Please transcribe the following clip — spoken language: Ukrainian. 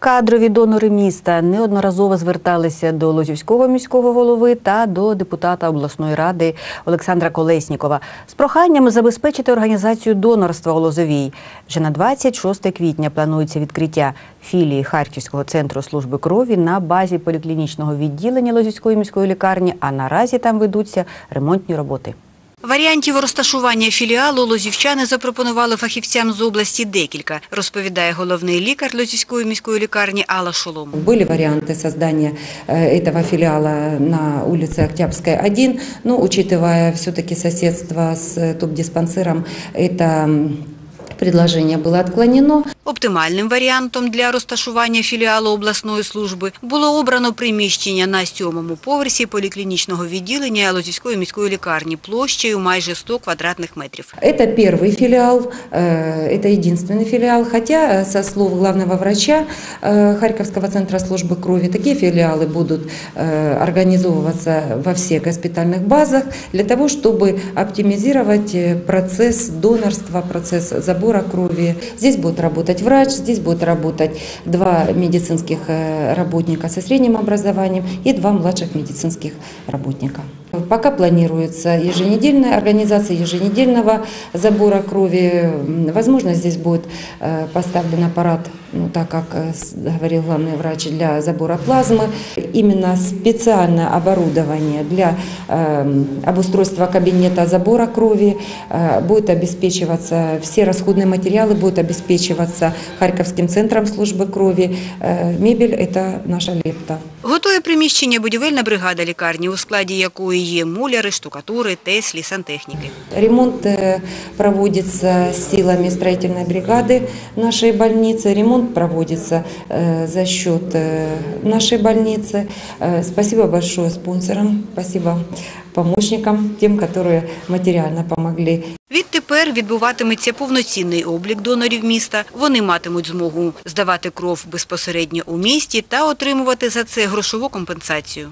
Кадрові донори міста неодноразово зверталися до Лозівського міського голови та до депутата обласної ради Олександра Колеснікова з проханням забезпечити організацію донорства у Лозовій. Вже на 26 квітня планується відкриття філії Харківського центру служби крові на базі поліклінічного відділення Лозівської міської лікарні. А наразі там ведуться ремонтні роботи. Варіантів розташування філіалу лозівчани запропонували фахівцям з області декілька, розповідає головний лікар Лозівської міської лікарні Алла Шолом. Были варианты создания э, этого филиала на улице Октябрьская 1, но учитывая все-таки соседство с э, топ-диспансером, это м, предложение было отклонено. Оптимальним варіантом для розташування філіалу обласної служби було обрано приміщення на сьомому поверсі поліклінічного відділення Лозівської міської лікарні площею майже 100 квадратних метрів. Это первый филиал, э, это единственный филиал, хотя, э, со слов главного врача э, Харьковского центра службы крови, такие филиалы будут э, организовываться во всех госпитальных базах для того, чтобы оптимизировать э, процесс донорства, процесс забора крови. Здесь будет работать врач, здесь будет работать два медицинских э, работника со средним образованием и два младших медицинских работника. Пока планируется еженедельная организация еженедельного забора крови. М, Возможно, здесь будет э, поставлен аппарат, ну, так как э, с- говорил главный врач, для забора плазмы. Именно специальное оборудование для э, обустройства кабинета забора крови э, будет обеспечиваться, все расходные материалы будут обеспечиваться Харьковским центром службы крови. Э, Мебель – это наша лепта. Готує приміщення будівельна бригада лікарні, у складі якої є муляри, штукатури, теслі, сантехніки. Ремонт э, проводится силами строительной бригады нашей больницы. Ремонт проводится э, за счет э, нашей больницы. Э, Спасибо большое спонсорам, спасибо помощникам, тем, которые материально помогли. Відтепер відбуватиметься повноцінний облік донорів міста. Вони матимуть змогу здавати кров безпосередньо у місті та отримувати за це грошову компенсацію.